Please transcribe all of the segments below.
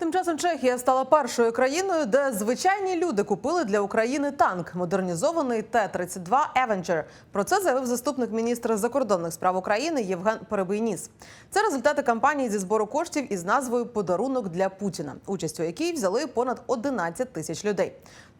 Тим часом Чехія стала першою країною, де звичайні люди купили для України танк модернізований Т-32 Avenger. Про це заявив заступник міністра закордонних справ України Євген Перебийніс. Це результати кампанії зі збору коштів із назвою Подарунок для Путіна, участь у якій взяли понад 11 тисяч людей.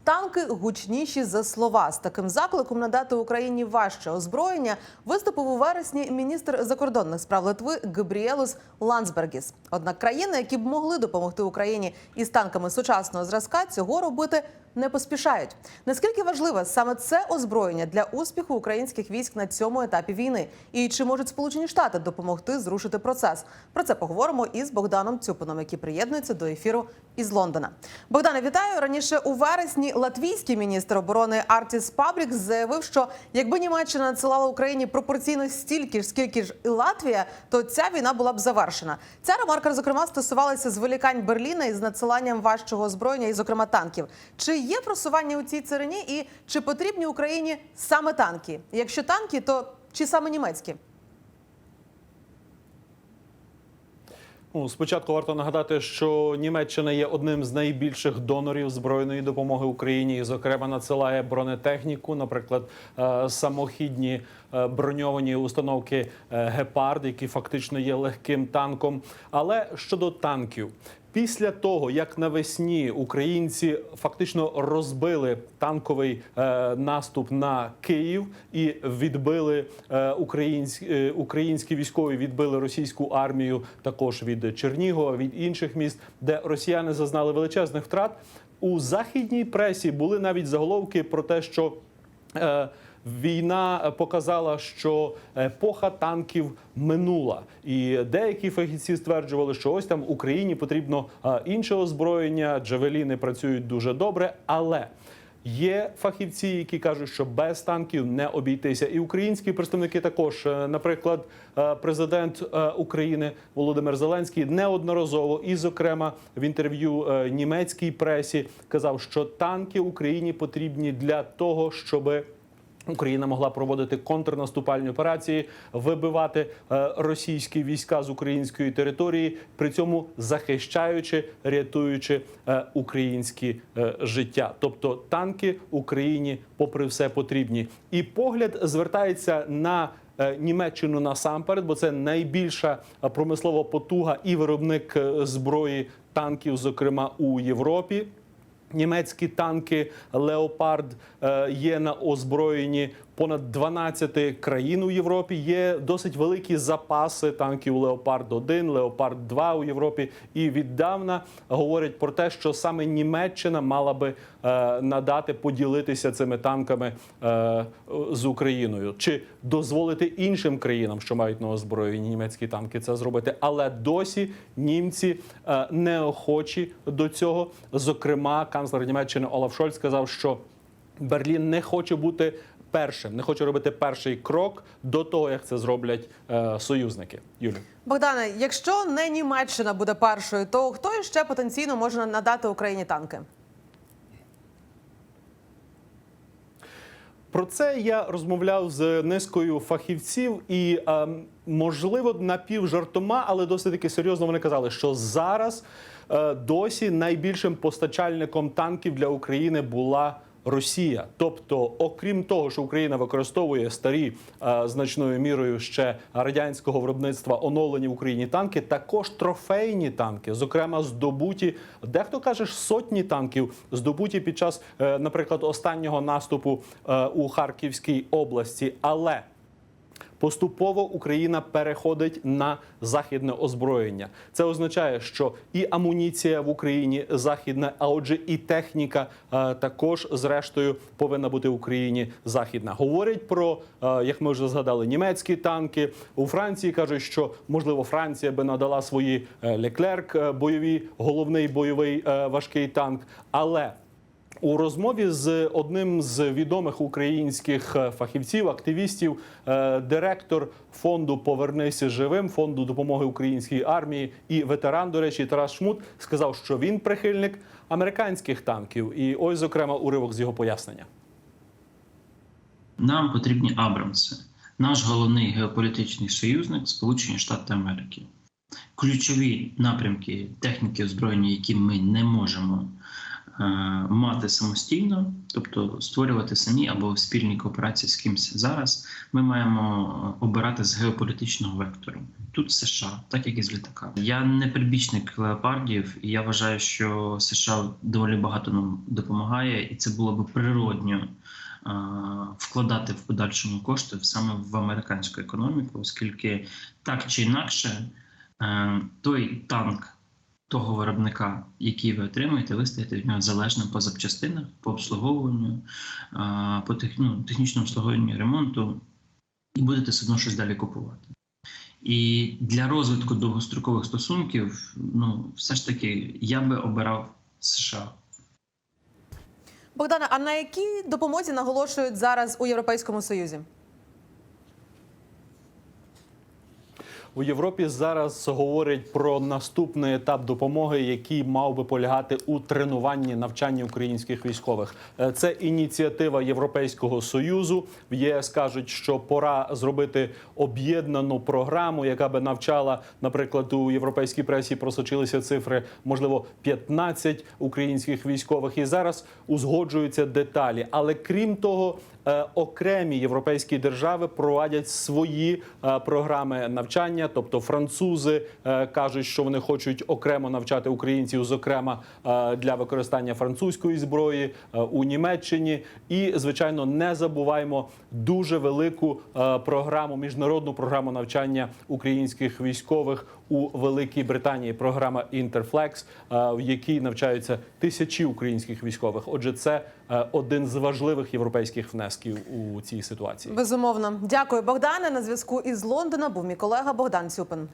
Танки гучніші за слова. З таким закликом надати Україні важче озброєння виступив у вересні міністр закордонних справ Литви Габріелус Ландсбергіс. Однак країни, які б могли допомогти Україні із танками сучасного зразка, цього робити не поспішають. Наскільки важливе саме це озброєння для успіху українських військ на цьому етапі війни? І чи можуть Сполучені Штати допомогти зрушити процес? Про це поговоримо із Богданом Цюпином, який приєднується до ефіру із Лондона. Богдане, вітаю раніше у вересні. Латвійський міністр оборони Артіс Пабрікс заявив, що якби Німеччина надсилала Україні пропорційно стільки ж, скільки ж і Латвія, то ця війна була б завершена. Ця ремарка, зокрема, стосувалася зволікань Берліна із надсиланням важчого озброєння, і, зокрема, танків. Чи є просування у цій царині, і чи потрібні Україні саме танки? Якщо танки, то чи саме німецькі? Ну, спочатку варто нагадати, що Німеччина є одним з найбільших донорів збройної допомоги Україні, і, зокрема, надсилає бронетехніку, наприклад, е, самохідні е, броньовані установки е, Гепард, які фактично є легким танком. Але щодо танків. Після того, як навесні українці фактично розбили танковий е, наступ на Київ і відбили е, українські, е, українські військові відбили російську армію також від Чернігова, від інших міст, де росіяни зазнали величезних втрат. У західній пресі були навіть заголовки про те, що е, Війна показала, що епоха танків минула, і деякі фахівці стверджували, що ось там Україні потрібно е, інше озброєння. Джавеліни працюють дуже добре, але Є фахівці, які кажуть, що без танків не обійтися, і українські представники також, Е, наприклад, е, президент е, України Володимир Зеленський неодноразово і, зокрема, в інтерв'ю е, німецькій пресі казав, що танки Україні потрібні для того, щоби Україна могла проводити контрнаступальні операції, вибивати е, російські війська з української території, при цьому захищаючи, рятуючи е, українські е, життя. Тобто танки Україні, попри все, потрібні. І погляд звертається на Німеччину насамперед, бо це найбільша промислова потуга і виробник зброї танків, зокрема у Європі. Німецькі танки Леопард е, є на озброєнні понад 12 країн у Європі. Є досить великі запаси танків Леопард 1 Леопард 2 у Європі. І віддавна говорять про те, що саме Німеччина мала би е, надати поділитися цими танками е, з Україною, чи дозволити іншим країнам, що мають на озброєнні німецькі танки, це зробити. Але досі німці неохочі до цього. Зокрема, канцлер Німеччини Олаф Шольц сказав, що Берлін не хоче бути першим, не хоче робити перший крок до того, як це зроблять е, союзники. Юлі. Богдане, якщо не Німеччина буде першою, то хто іще потенційно може надати Україні танки? Про це я розмовляв з низкою фахівців, і е, можливо напівжартома, але досить таки серйозно вони казали, що зараз досі найбільшим постачальником танків для України була. Росія, тобто, окрім того, що Україна використовує старі е, значною мірою ще радянського виробництва оновлені в Україні танки, також трофейні танки, зокрема здобуті, дехто каже сотні танків, здобуті під час, е, наприклад, останнього наступу е, у Харківській області, але Поступово Україна переходить на західне озброєння. Це означає, що і амуніція в Україні західна, а отже, і техніка е, також, зрештою, повинна бути в Україні західна. Говорять про, е, як ми вже згадали, німецькі танки у Франції. кажуть, що можливо Франція би надала свої е, леклерк бойові, головний бойовий важкий танк, але у розмові з одним з відомих українських е, фахівців, активістів, е, директор фонду Повернися живим, фонду допомоги українській армії і ветеран, до речі, Тарас Шмут сказав, що він прихильник американських танків. І ось, зокрема, уривок з його пояснення. Нам потрібні Абрамси. Наш головний геополітичний союзник Сполучені Штати Америки. ключові напрямки техніки озброєння, які ми не можемо мати самостійно, тобто створювати самі або спільній кооперації з кимось зараз, ми маємо обирати з геополітичного вектору. Тут США, так як і з літака. Я не прибічник леопардів, і я вважаю, що США доволі багато нам допомагає, і це було б природньо е, вкладати в подальшому кошти саме в американську економіку, оскільки так чи інакше е, той танк того виробника, який ви отримуєте, ви стаєте від нього залежним по запчастинах, по обслуговуванню, по тех, ну, технічному обслуговуванню ремонту, і будете все одно щось далі купувати. І для розвитку довгострокових стосунків, ну, все ж таки, я би обирав США. Богдане, а на якій допомозі наголошують зараз у Європейському Союзі? У Європі зараз говорять про наступний етап допомоги, який мав би полягати у тренуванні навчанні українських військових. Е, Це ініціатива Європейського союзу. В ЄС кажуть, що пора зробити об'єднану програму, яка би навчала, наприклад, у європейській пресі просочилися цифри, можливо, 15 українських військових. І зараз узгоджуються деталі. Але крім того, окремі європейські держави проводять свої е, програми навчання. Тобто французи е, кажуть, що вони хочуть окремо навчати українців, зокрема е, для використання французької зброї е, у Німеччині. І звичайно, не забуваємо дуже велику е, програму, міжнародну програму навчання українських військових у Великій Британії. Програма Інтерфлекс, е, в якій навчаються тисячі українських військових. Отже, це е, один з важливих європейських внесків у цій ситуації. Безумовно. Дякую, Богдане. На зв'язку із Лондона був мій колега Богдан Цюпин.